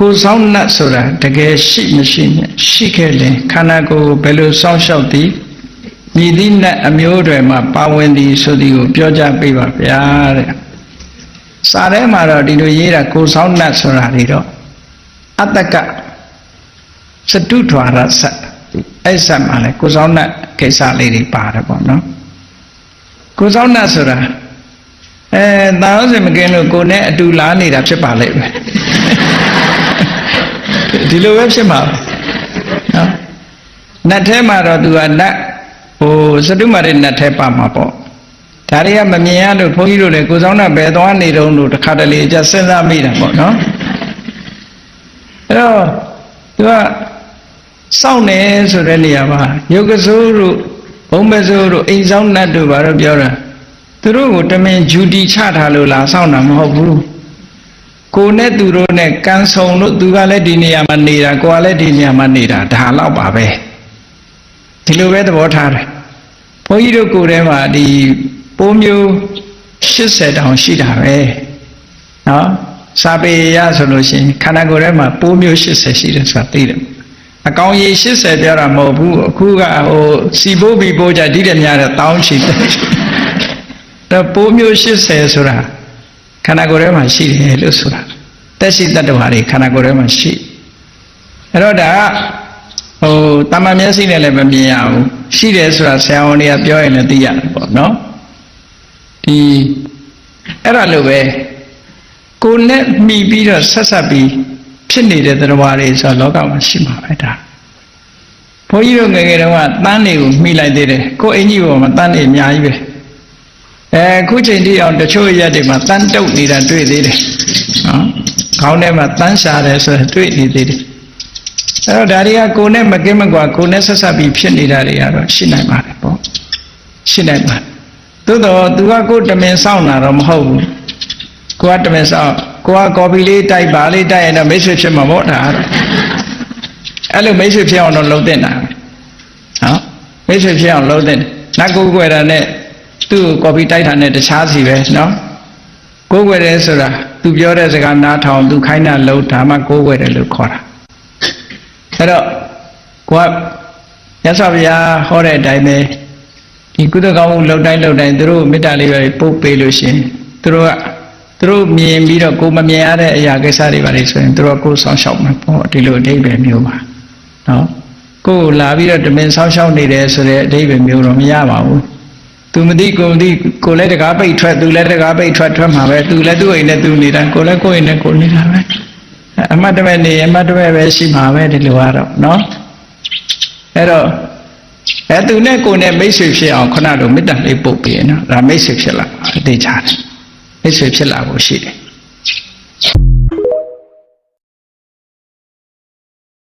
ကိုယ်ဆောင်နှတ်ဆိုတာတကယ်ရှိမရှိနဲ့ရှိခဲ့ရင်ခန္ဓာကိုယ်ဘယ်လိုစောင့်ရှောက်သည်မြည်သည့်နှတ်အမျိုးတွေမှာပါဝင်သည်ဆိုသည်ကိုပြောကြပေးပါဗျာတဲ့စာထဲမှာတော့ဒီလိုရေးတာကိုယ်ဆောင်နှတ်ဆိုတာတွေတော့အတ္တကစတုထွာရဆက်အဲ့ဆက်မှာလဲကိုယ်ဆောင်နှတ်ကိစ္စလေးတွေပါတယ်ပေါ့နော်ကိုယ်ဆောင်နှတ်ဆိုတာအဲတာဝစင်မကင်းလို့ကိုယ်နဲ့အတူလာနေတာဖြစ်ပါလိမ့်မယ် ဒီလိုပဲဖြစ်မှာပဲနော်နတ်ထဲမှာတော့သူကနတ်ဟိုစတုမာရနတ်ထဲပါမှာပေါ့ဒါတွေကမမြင်ရလို့ဘုန်းကြီးတို့လည်းကိုယ်ဆောင်နဲ့ဘယ်သွားနေတုံးလို့တခါတလေကြစဉ်းစားမိတာပေါ့နော်အဲ့တော့သူကစောင့်နေဆိုတဲ့နေရာမှာယုတ်ကစိုးတို့ဘုံမစိုးတို့အိမ်ဆောင်နတ်တို့ဘာလို့ပြောတာသူတို့ကိုတမင်ဂျူတီချထားလို့လားစောင့်တာမဟုတ်ဘူး ကိုနဲ့သူတို့နဲ့ကန်ဆုံလို့သူကလည်းဒီနေရာမှာနေတာကိုကလည်းဒီနေရာမှာနေတာဒါတော့ပါပဲဒီလိုပဲသဘောထားတယ်ဘုန်းကြီးတို့ကိုယ်ထဲမှာဒီပိုးမျိုး80တောင်ရှိတာပဲနော်စာပေရဆိုလို့ရှိရင်ခန္ဓာကိုယ်ထဲမှာပိုးမျိုး80ရှိတယ်ဆိုတာသိတယ်အကောင်ကြီး80ပြောတာမဟုတ်ဘူးအခုကဟိုစီပိုးဘီပိုးကြဒီတဲ့များတဲ့တောင်းချီတယ်တော့ပိုးမျိုး80ဆိုတာ ခန္ဓာကိုယ်ထဲမှာရှိတယ်လို့ဆိုတာတက်ရှိတတ္တဝါတွေခန္ဓာကိုယ်ထဲမှာရှိအဲ့တော့ဒါကဟိုတမန်မျက်စိနဲ့လည်းမမြင်ရဘူးရှိတယ်ဆိုတာဆရာဝန်တွေကပြောရင်လည်းသိရတယ်ပေါ့နော်ဒီအဲ့ဒါလိုပဲကိုယ်နဲ့မှီပြီးတော့ဆက်ဆက်ပြီးဖြစ်နေတဲ့သတ္တဝါတွေဆိုတော့လောကမှာရှိမှာပဲဒါဘုန်းကြီးတို့ငယ်ငယ်တုန်းကတန်းတွေကိုမှီလိုက်သေးတယ်ကိုယ်အင်ကြီးပေါ်မှာတန်းတွေအများကြီးပဲ အဲခုချိန်ထိအောင်တချို့ရက်တွေမှာတန်းတုပ်နေတာတွေ့သေးတယ်နော်ခေါင်းထဲမှာတန်းရှာတယ်ဆိုတော့တွေ့နေသေးတယ်အဲ့တော့ဒါတွေကကိုယ်နဲ့မကင်းမကွာကိုယ်နဲ့ဆက်ဆက်ပြီးဖြစ်နေတာတွေကတော့ရှိနိုင်ပါတယ်ပေါ့ရှိနိုင်ပါတယ်သို့တော့သူကကိုယ်တမင်စောင့်တာတော့မဟုတ်ဘူးကိုကတမင်စောင့်ကိုကကော်ပီလေးတိုက်ပါလေးတိုက်ရင်တော့မိတ်ဆွေဖြစ်မှာပေါ့ဒါကတော့အဲ့လိုမိတ်ဆွေဖြစ်အောင်တော့လုပ်တဲ့တာနော်မိတ်ဆွေဖြစ်အောင်လုပ်တဲ့နတ်ကိုယ်ွယ်တာနဲ့ သူ့ကိုကော်ပီတိုက်တာနဲ့တခြားစီပဲနော်ကိုယ်ွယ်တယ်ဆိုတာသူပြောတဲ့စကားနားထောင်သူခိုင်းတာလုပ်ဒါမှကိုယ်ွယ်တယ်လို့ခေါ်တာအဲ့တော့ကိုကမြတ်စွာဘုရားဟောတဲ့အတိုင်းပဲဒီကုသကောင်းမှုလှုပ်တိုင်းလှုပ်တိုင်းသူတို့မေတ္တာလေးပဲပို့ပေးလို့ရှရင်သူတို့ကသူတို့မြင်ပြီးတော့ကိုမမြင်ရတဲ့အရာကိစ္စတွေပါလေဆိုရင်သူတို့ကကိုယ်ဆောင်ရှောက်မှာပေါ့ဒီလိုအဓိပ္ပာယ်မျိုးပါနော်ကိုယ်လာပြီးတော့တမင်ဆောင်ရှောက်နေတယ်ဆိုတဲ့အဓိပ္ပာယ်မျိုးတော့မရပါဘူး သူမသိကိုမသိကိုလည်းတကားပိတ်ထွက်သူလည်းတကားပိတ်ထွက်ထွက်မှာပဲသူလည်းသူ့အိမ်နဲ့သူနေတာကိုလည်းကိုယ့်အိမ်နဲ့ကိုနေတာပဲအမတ်တမဲ့နေအမတ်တမဲ့ပဲရှိမှာပဲဒီလိုကတော့နော်အဲ့တော့အဲသူနဲ့ကိုယ်နဲ့မိတ်ဆွေဖြစ်အောင်ခဏလိုမေတ္တာလေးပုတ်ပေးနော်ဒါမိတ်ဆွေဖြစ်လာအသေးချာတယ်မိတ်ဆွေဖြစ်လာဖို့ရှိတယ်